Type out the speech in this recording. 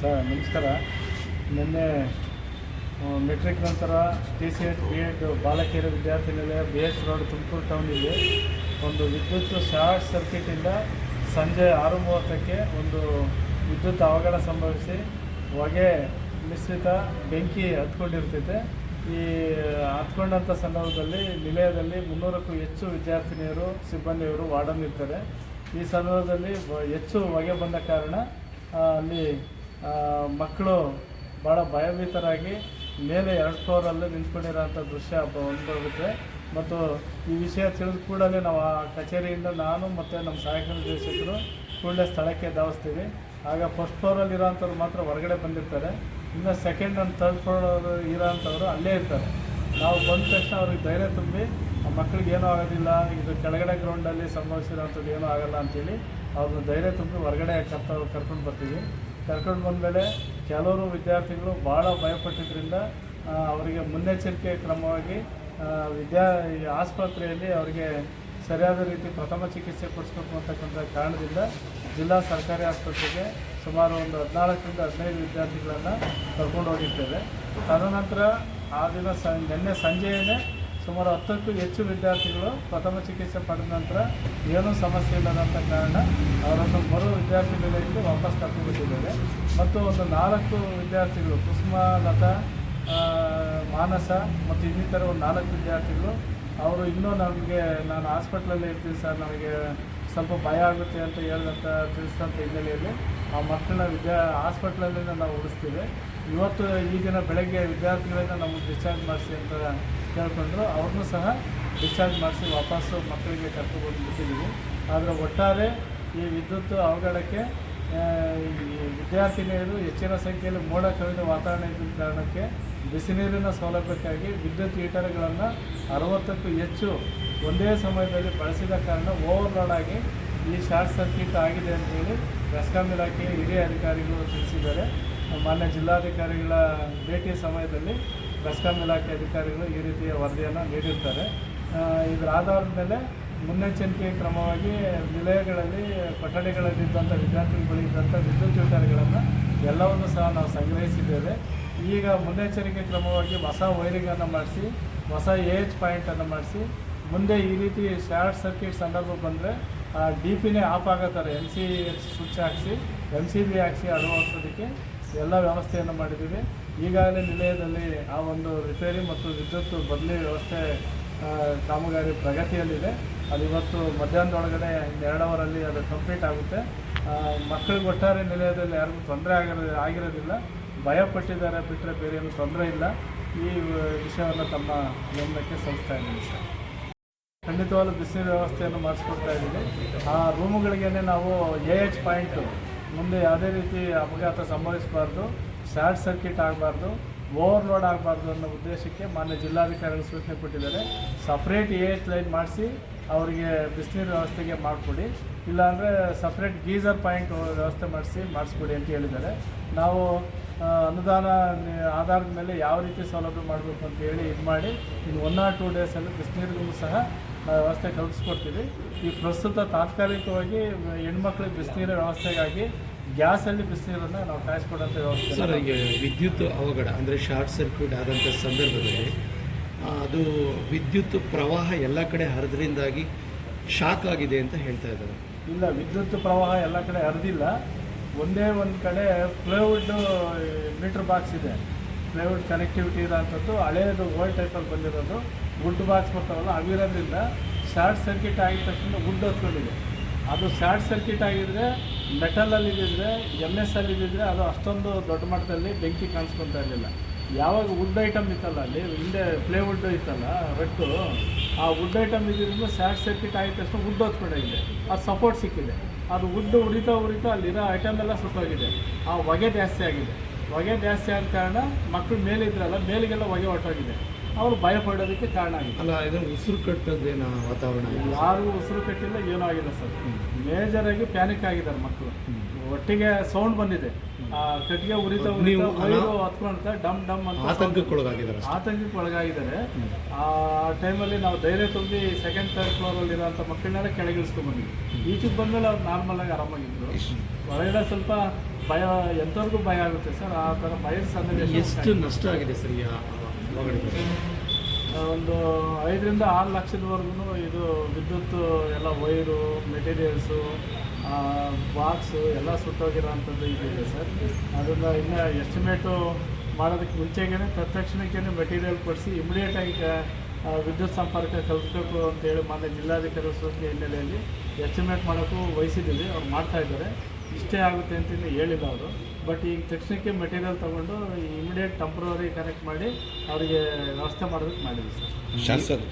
Sir, ನಮಸ್ಕಾರ. ನಿನ್ನೆ matric ನಂತರ T C H B Ed ಬಾಲಕಿಯರ ವಿದ್ಯಾರ್ಥಿ ನಿಲಯ ಬಿ ಎಚ್ ರೋಡ್ ತುಮಕೂರು ಟೌನಲ್ಲಿ ಒಂದು ವಿದ್ಯುತ್ ಶಾರ್ಟ್ ಸರ್ಕ್ಯೂಟಿಂದ ಸಂಜೆ ಆರು ಮೂವತ್ತಕ್ಕೆ ಒಂದು ವಿದ್ಯುತ್ ಅವಘಡ ಸಂಭವಿಸಿ ಹೊಗೆ ಮಿಶ್ರಿತ ಬೆಂಕಿ ಹತ್ಕೊಂಡಿರ್ತೈತೆ ಈ ಹತ್ಕೊಂಡಂಥ ಸಂದರ್ಭದಲ್ಲಿ ನಿಲಯದಲ್ಲಿ ಮುನ್ನೂರಕ್ಕೂ ಹೆಚ್ಚು ವಿದ್ಯಾರ್ಥಿನಿಯರು, ಸಿಬ್ಬಂದಿಯವರು ವಾರ್ಡನ್ ಇರ್ತಾರೆ ಈ ಸಂದರ್ಭದಲ್ಲಿ ಹೆಚ್ಚು ಹೊಗೆ ಬಂದ ಕಾರಣ ಅಲ್ಲಿ ಮಕ್ಕಳು ಭಾಳ ಭಯಭೀತರಾಗಿ ಮೇಲೆ ಎರಡು ಫ್ಲೋರಲ್ಲಿ ನಿಂತ್ಕೊಂಡಿರೋಂಥ ದೃಶ್ಯ ಬಂದೋಗುತ್ತೆ ಮತ್ತು ಈ ವಿಷಯ ತಿಳಿದ ಕೂಡಲೇ ನಾವು ಆ ಕಚೇರಿಯಿಂದ ನಾನು ಮತ್ತು ನಮ್ಮ ಸಹಾಯಕ ನಿರ್ದೇಶಕರು ಕೂಡಲೇ ಸ್ಥಳಕ್ಕೆ ಧಾವಿಸ್ತೀವಿ. ಆಗ ಫಸ್ಟ್ ಫ್ಲೋರಲ್ಲಿ ಇರೋಂಥವ್ರು ಮಾತ್ರ ಹೊರಗಡೆ ಬಂದಿರ್ತಾರೆ. ಇನ್ನು ಸೆಕೆಂಡ್ ಆ್ಯಂಡ್ ಥರ್ಡ್ ಫ್ಲೋರ್ ಇರೋಂಥವ್ರು ಅಲ್ಲೇ ಇರ್ತಾರೆ. ನಾವು ಬಂದ ತಕ್ಷಣ ಅವ್ರಿಗೆ ಧೈರ್ಯ ತುಂಬಿ, ಆ ಮಕ್ಕಳಿಗೆ ಏನೂ ಆಗೋದಿಲ್ಲ, ಇದು ಕೆಳಗಡೆ ಗ್ರೌಂಡಲ್ಲಿ ಸಂಭವಿಸಿರೋಂಥದ್ದು ಏನೂ ಆಗಲ್ಲ ಅಂತೇಳಿ ಅವ್ರನ್ನ ಧೈರ್ಯ ತುಂಬಿ ಹೊರಗಡೆ ಕರ್ತ, ಕರ್ಕೊಂಡು ಬರ್ತೀವಿ. ಕರ್ಕೊಂಡು ಬಂದಮೇಲೆ ಕೆಲವರು ವಿದ್ಯಾರ್ಥಿಗಳು ಭಾಳ ಭಯಪಟ್ಟಿದ್ದರಿಂದ ಅವರಿಗೆ ಮುನ್ನೆಚ್ಚರಿಕೆ ಕ್ರಮವಾಗಿ ವಿದ್ಯಾ ಆಸ್ಪತ್ರೆಯಲ್ಲಿ ಅವರಿಗೆ ಸರಿಯಾದ ರೀತಿ ಪ್ರಥಮ ಚಿಕಿತ್ಸೆ ಕೊಡಿಸ್ಬೇಕು ಅಂತಕ್ಕಂಥ ಕಾರಣದಿಂದ ಜಿಲ್ಲಾ ಸರ್ಕಾರಿ ಆಸ್ಪತ್ರೆಗೆ ಸುಮಾರು ಒಂದು ಹದಿನಾಲ್ಕರಿಂದ ಹದಿನೈದು ವಿದ್ಯಾರ್ಥಿಗಳನ್ನು ಕರ್ಕೊಂಡು ಹೋಗಿರ್ತೇವೆ ತದನಂತರ ಆ ದಿನ ಸ, ನಿನ್ನೆ ಸಂಜೆಯೇ ಸುಮಾರು ಹತ್ತಕ್ಕೂ ಹೆಚ್ಚು ವಿದ್ಯಾರ್ಥಿಗಳು ಪ್ರಥಮ ಚಿಕಿತ್ಸೆ ಪಡೆದ ನಂತರ ಏನೂ ಸಮಸ್ಯೆ ಇಲ್ಲದಂಥ ಕಾರಣ ಅವರನ್ನು ಮರು ವಿದ್ಯಾರ್ಥಿ ನಿಲಯಕ್ಕೆ ವಾಪಸ್ ಕರ್ಕೊಂಡ್ಬಿಟ್ಟಿದ್ದಾರೆ. ಮತ್ತು ಒಂದು ನಾಲ್ಕು ವಿದ್ಯಾರ್ಥಿಗಳು ಕುಸುಮ, ಲತಾ ಮಾನಸ ಮತ್ತು ಇನ್ನಿತರ ಒಂದು ನಾಲ್ಕು ವಿದ್ಯಾರ್ಥಿಗಳು, ಅವರು ಇನ್ನೂ ನಮಗೆ, ನಾನು ಹಾಸ್ಪಿಟ್ಲಲ್ಲಿ ಇರ್ತೀನಿ ಸರ್ ನನಗೆ ಸ್ವಲ್ಪ ಭಯ ಆಗುತ್ತೆ ಅಂತ ಹೇಳಿದಂಥ ತಿಳಿಸಿದಂಥ ಹಿನ್ನೆಲೆಯಲ್ಲಿ ಆ ಮಕ್ಕಳನ್ನ ವಿದ್ಯಾ ಹಾಸ್ಪಿಟ್ಲಲ್ಲಿ ನಾವು ಉಳಿಸ್ತೀವಿ. ಇವತ್ತು ಈ ದಿನ ಬೆಳಗ್ಗೆ ವಿದ್ಯಾರ್ಥಿಗಳನ್ನ ನಮಗೆ ಡಿಸ್ಚಾರ್ಜ್ ಮಾಡಿಸಿ ಅಂತ ಕೇಳ್ಕೊಂಡ್ರು ಅವ್ರನ್ನೂ ಸಹ ಡಿಸ್ಚಾರ್ಜ್ ಮಾಡಿಸಿ ವಾಪಸ್ಸು ಮಕ್ಕಳಿಗೆ ಕರ್ಕೊಂಡು ಬಿಟ್ಟಿದ್ದೀವಿ ಆದರೆ ಒಟ್ಟಾರೆ ಈ ವಿದ್ಯುತ್ ಅವಘಡಕ್ಕೆ ಈ ವಿದ್ಯಾರ್ಥಿನಿಯರು ಹೆಚ್ಚಿನ ಸಂಖ್ಯೆಯಲ್ಲಿ ಮೋಡ ಕವಿದ ವಾತಾವರಣ ಇದ್ದ ಕಾರಣಕ್ಕೆ ಬಿಸಿನೀರಿನ ಸೌಲಭ್ಯಕ್ಕಾಗಿ ವಿದ್ಯುತ್ ಹೀಟರ್ಗಳನ್ನು ಅರವತ್ತಕ್ಕೂ ಹೆಚ್ಚು ಒಂದೇ ಸಮಯದಲ್ಲಿ ಬಳಸಿದ ಕಾರಣ ಓವರ್ಲೋಡ್ ಆಗಿ ಈ ಶಾರ್ಟ್ ಸರ್ಕ್ಯೂಟ್ ಆಗಿದೆ ಅಂತೇಳಿ ಬೆಸ್ಕಾಂ ಇಲಾಖೆಯ ಹಿರಿಯ ಅಧಿಕಾರಿಗಳು ತಿಳಿಸಿದ್ದಾರೆ. ಮಾನ್ಯ ಜಿಲ್ಲಾಧಿಕಾರಿಗಳ ಭೇಟಿ ಸಮಯದಲ್ಲಿ ಬೆಸ್ಕಾಂ ಇಲಾಖೆ ಅಧಿಕಾರಿಗಳು ಈ ರೀತಿಯ ವರದಿಯನ್ನು ನೀಡಿರ್ತಾರೆ. ಆ, ಇದರ ಆಧಾರದ ಮೇಲೆ ಮುನ್ನೆಚ್ಚರಿಕೆ ಕ್ರಮವಾಗಿ ನಿಲಯಗಳಲ್ಲಿ ಕೊಠಡಿಗಳಲ್ಲಿದ್ದಂಥ ವಿದ್ಯಾರ್ಥಿಗಳಿದ್ದಂಥ ವಿದ್ಯುತ್ ಯೂಟರ್ಗಳನ್ನು ಎಲ್ಲವನ್ನು ಸಹ ನಾವು ಸಂಗ್ರಹಿಸಿದ್ದೇವೆ. ಈಗ ಮುನ್ನೆಚ್ಚರಿಕೆ ಕ್ರಮವಾಗಿ ಹೊಸ ವೈರಿಂಗನ್ನು ಮಾಡಿಸಿ ಹೊಸ ಏಜ್ ಪಾಯಿಂಟನ್ನು ಮಾಡಿಸಿ ಮುಂದೆ ಈ ರೀತಿ ಶಾರ್ಟ್ ಸರ್ಕ್ಯೂಟ್ ಸಂದರ್ಭ ಬಂದರೆ ಡಿ ಪಿನೇ ಆಫ್ ಆಗೋ ಥರ ಎಂ ಸಿ ಸ್ವಿಚ್ ಹಾಕಿಸಿ ಎಂ ಸಿ ಬಿ ಹಾಕಿಸಿ ಅಳವಡಿಸೋದಕ್ಕೆ ಎಲ್ಲ ವ್ಯವಸ್ಥೆಯನ್ನು ಮಾಡಿದ್ದೀವಿ. ಈಗಾಗಲೇ ನಿಲಯದಲ್ಲಿ ಆ ಒಂದು ರಿಪೇರಿ ಮತ್ತು ವಿದ್ಯುತ್ ಬದಲಿ ವ್ಯವಸ್ಥೆ ಕಾಮಗಾರಿ ಪ್ರಗತಿಯಲ್ಲಿದೆ. ಅದು ಇವತ್ತು ಮಧ್ಯಾಹ್ನದೊಳಗಡೆ ಎರಡು ಅವರಲ್ಲಿ ಅದು ಕಂಪ್ಲೀಟ್ ಆಗುತ್ತೆ. ಮಕ್ಕಳಿಗೆ ಒಟ್ಟಾರೆ ನಿಲಯದಲ್ಲಿ ಯಾರಿಗೂ ತೊಂದರೆ ಆಗಿರೋ, ಆಗಿರೋದಿಲ್ಲ. ಭಯಪಟ್ಟಿದ್ದಾರೆ ಬಿಟ್ಟರೆ ಬೇರೆ ಏನು ತೊಂದರೆ ಇಲ್ಲ. ಈ ವಿಷಯವನ್ನು ತಮ್ಮ ಗಮನಕ್ಕೆ ಸಲ್ಲಿಸ್ತಾ ಇದ್ದೀನಿ ಸರ್. ಖಂಡಿತವಾಗ್ಲೂ ಬಿಸಿನೀರು ವ್ಯವಸ್ಥೆಯನ್ನು ಮಾಡಿಸ್ಕೊಡ್ತಾ ಇದ್ದೀವಿ ಆ ರೂಮುಗಳಿಗೇನೆ ನಾವು ಎ ಎಚ್ ಪಾಯಿಂಟು ಮುಂದೆ ಯಾವುದೇ ರೀತಿ ಅಪಘಾತ ಸಂಭವಿಸಬಾರ್ದು. ಶಾರ್ಟ್ ಸರ್ಕ್ಯೂಟ್ ಆಗಬಾರ್ದು ಓವರ್ಲೋಡ್ ಆಗಬಾರ್ದು ಅನ್ನೋ ಉದ್ದೇಶಕ್ಕೆ ಮಾನ್ಯ ಜಿಲ್ಲಾಧಿಕಾರಿಗಳು ಸೂಚನೆ ಕೊಟ್ಟಿದ್ದಾರೆ. ಸಪ್ರೇಟ್ ಎ ಎಚ್ ಲೈನ್ ಮಾಡಿಸಿ ಅವರಿಗೆ ಬಿಸಿನೀರು ವ್ಯವಸ್ಥೆಗೆ ಮಾಡಿಕೊಡಿ. ಇಲ್ಲಾಂದರೆ ಸಪ್ರೇಟ್ ಗೀಸರ್ ಪಾಯಿಂಟ್ ವ್ಯವಸ್ಥೆ ಮಾಡಿಸಿ ಮಾಡಿಸ್ಕೊಡಿ ಅಂತ ಹೇಳಿದ್ದಾರೆ. ನಾವು ಅನುದಾನ ಆಧಾರದ ಮೇಲೆ ಯಾವ ರೀತಿ ಸೌಲಭ್ಯ ಮಾಡಬೇಕು ಅಂತ ಹೇಳಿ ಇದು ಮಾಡಿ ಇನ್ನು ಒನ್ ಆರ್ ಟೂ ಡೇಸಲ್ಲಿ ಬಿಸಿನೀರಿಗೂ ಸಹ ವ್ಯವಸ್ಥೆ ಕಲ್ಪಿಸ್ಕೊಡ್ತೀವಿ. ಈ ಪ್ರಸ್ತುತ ತಾತ್ಕಾಲಿಕವಾಗಿ ಹೆಣ್ಮಕ್ಳಿಗೆ ಬಿಸಿನೀರಿನ ವ್ಯವಸ್ಥೆಗಾಗಿ ಗ್ಯಾಸಲ್ಲಿ ಬಿಸಿನೀರನ್ನು ನಾವು ಕಾಯಿಸ್ಕೊಡೋಂಥ ವ್ಯವಸ್ಥೆ ಸರ್ ಈಗ ವಿದ್ಯುತ್ ಅವಘಡ ಅಂದರೆ ಶಾರ್ಟ್ ಸರ್ಕ್ಯೂಟ್ ಆದಂಥ ಸಂದರ್ಭದಲ್ಲಿ ಅದು ವಿದ್ಯುತ್ ಪ್ರವಾಹ ಎಲ್ಲ ಕಡೆ ಹರಿದ್ರಿಂದಾಗಿ ಶಾಕ್ ಆಗಿದೆ ಅಂತ ಹೇಳ್ತಾ ಇದ್ದಾರೆ. ಇಲ್ಲ ವಿದ್ಯುತ್ ಪ್ರವಾಹ ಎಲ್ಲ ಕಡೆ ಹರಿದಿಲ್ಲ. ಒಂದೇ ಒಂದು ಕಡೆ ಪ್ಲೈವುಡ್ ಮೀಟ್ರ್ ಬಾಕ್ಸ್ ಇದೆ. ಪ್ಲೈವುಡ್ ಕನೆಕ್ಟಿವಿಟಿ ಇರೋಂಥದ್ದು ಹಳೆಯದು ಓಲ್ಡ್ ಟೈಪಲ್ಲಿ ಬಂದಿರೋದು. ವುಡ್ ಬಾಕ್ಸ್ ಬರ್ತಾವಲ್ಲ ಅವಿರೋದ್ರಿಂದ ಶಾರ್ಟ್ ಸರ್ಕ್ಯೂಟ್ ಆಗಿದ ತಕ್ಷಣ ವುಡ್ ಹೊತ್ಕೊಂಡಿದೆ. ಅದು ಶಾರ್ಟ್ ಸರ್ಕ್ಯೂಟ್ ಆಗಿದ್ರೆ ಮೆಟಲಲ್ಲಿ ಇದ್ದಿದ್ರೆ ಎಂ ಎಸ್ ಅಲ್ಲಿ ಇದ್ದಿದ್ರೆ ಅದು ಅಷ್ಟೊಂದು ದೊಡ್ಡ ಮಟ್ಟದಲ್ಲಿ ಬೆಂಕಿ ಕಾಣಿಸ್ಕೊತಾ ಇರಲಿಲ್ಲ. ಯಾವಾಗ ವುಡ್ ಐಟಮ್ ಇತ್ತಲ್ಲ, ಅಲ್ಲಿ ಹಿಂದೆ ಪ್ಲೇವುಡ್ ಇತ್ತಲ್ಲ, ರಟ್ಟು, ಆ ವುಡ್ ಐಟಮ್ ಇದ್ರಿಂದ ಶಾರ್ಟ್ ಸರ್ಕ್ಯೂಟ್ ಆಗಿದ ತಕ್ಷಣ ವುಡ್ ಹೊತ್ಕೊಂಡೋಗಿದೆ. ಅದು ಸಪೋರ್ಟ್ ಸಿಕ್ಕಿದೆ. ಅದು ವುಡ್ ಉರಿತಾ ಉರಿತಾ ಅಲ್ಲಿರೋ ಐಟಮ್ ಎಲ್ಲ ಸುಟ್ಟೋಗಿದೆ. ಆ ಹೊಗೆ ಜಾಸ್ತಿ ಆಗಿದೆ. ಹೊಗೆ ಜಾಸ್ತಿ ಆದ ಕಾರಣ ಮಕ್ಕಳು ಮೇಲಿದ್ರಲ್ಲ, ಮೇಲಿಗೆಲ್ಲ ಹೊಗೆ ಹೊರಟೋಗಿದೆ. ಅವರು ಭಯ ಪಡೋದಕ್ಕೆ ಕಾರಣ ಆಗಿದೆ. ಅಲ್ಲ ಇದು ಉಸಿರು ಕಟ್ಟದೇನ ವಾತಾವರಣ ಯಾರು ಯಾರಿಗೂ ಉಸಿರು ಕಟ್ಟಿಲ್ಲ ಏನೂ ಆಗಿಲ್ಲ ಸರ್. ಮೇಜರ್ ಆಗಿ ಪ್ಯಾನಿಕ್ ಆಗಿದ್ದಾರೆ ಮಕ್ಕಳು. ಒಟ್ಟಿಗೆ ಸೌಂಡ್ ಬಂದಿದೆ. ಆ ಕಟ್ಟಿಗೆ ಉರಿತಾ ಹತ್ಕೊಂಡ್ತಾ ಡಮ್ ಡಮ್ ಅಂತ sound. ಆತಂಕಕ್ಕೊಳಗಾಗಿದ್ದಾರೆ ಅಷ್ಟೇ. ಆತಂಕಕ್ಕೆ ಒಳಗಾಗಿದ್ದಾರೆ ಆ ಟೈಮಲ್ಲಿ ನಾವು ಧೈರ್ಯ ತುಂಬಿ ಸೆಕೆಂಡ್ ಥರ್ಡ್ ಫ್ಲೋರಲ್ಲಿ ಇರೋಂಥ ಮಕ್ಕಳನ್ನೆಲ್ಲ ಕೆಳಗಿಳಿಸ್ಕೊಂಡು ಬಂದಿದ್ವಿ ಈಚೆಗೆ ಬಂದಮೇಲೆ ಅವ್ರು ನಾರ್ಮಲ್ ಆಗಿ ಆರಾಮಾಗಿದ್ರು. ಹೊರಗಡೆ ಸ್ವಲ್ಪ ಭಯ ಎಂಥವ್ರಿಗೂ ಭಯ ಆಗುತ್ತೆ ಸರ್. ಆ ಥರ ಭಯದ ಸನ್ನಿವೇಶ ಎಷ್ಟು ನಷ್ಟ ಆಗಿದೆ ಸರ್ ಒಂದು ಐದರಿಂದ ಆರು ಲಕ್ಷದವರೆಗೂ ಇದು ವಿದ್ಯುತ್, ಎಲ್ಲ ವೈರು, ಮೆಟೀರಿಯಲ್ಸು ಬಾಕ್ಸು ಎಲ್ಲ ಸುಟ್ಟೋಗಿರೋ ಅಂಥದ್ದು ಇದಿದೆ ಸರ್. ಅದನ್ನ ಇನ್ನು ಎಸ್ಟಿಮೇಟು ಮಾಡೋದಕ್ಕೆ ಮುಂಚೆಗೇ ತತ್ಕ್ಷಣಕ್ಕೆ ಮೆಟೀರಿಯಲ್ ಕೊಡಿಸಿ ಇಮಿಡಿಯೇಟಾಗಿ ವಿದ್ಯುತ್ ಸಂಪರ್ಕ ಕಲ್ಪಿಸ್ಬೇಕು ಅಂತೇಳಿ ಮಾನ್ಯ ಜಿಲ್ಲಾಧಿಕಾರಿ ಸೂಚನೆ ಹಿನ್ನೆಲೆಯಲ್ಲಿ ಎಸ್ಟಿಮೇಟ್ ಮಾಡೋಕ್ಕೂ ವಹಿಸಿದ್ದೀವಿ, ಅವ್ರು ಮಾಡ್ತಾ ಇದ್ದಾರೆ. ಇಷ್ಟೇ ಆಗುತ್ತೆ ಅಂತ ಇನ್ನೂ ಹೇಳಿಲ್ಲ ಅವರು. ಬಟ್ ಈಗ ತಕ್ಷಣಕ್ಕೆ ಮೆಟೀರಿಯಲ್ ತಗೊಂಡು ಇಮಿಡಿಯೇಟ್ ಟೆಂಪ್ರವರಿ ಕನೆಕ್ಟ್ ಮಾಡಿ ಅವರಿಗೆ ವ್ಯವಸ್ಥೆ ಮಾಡೋದಕ್ಕೆ ಮಾಡಿದ್ವಿ ಸರ್.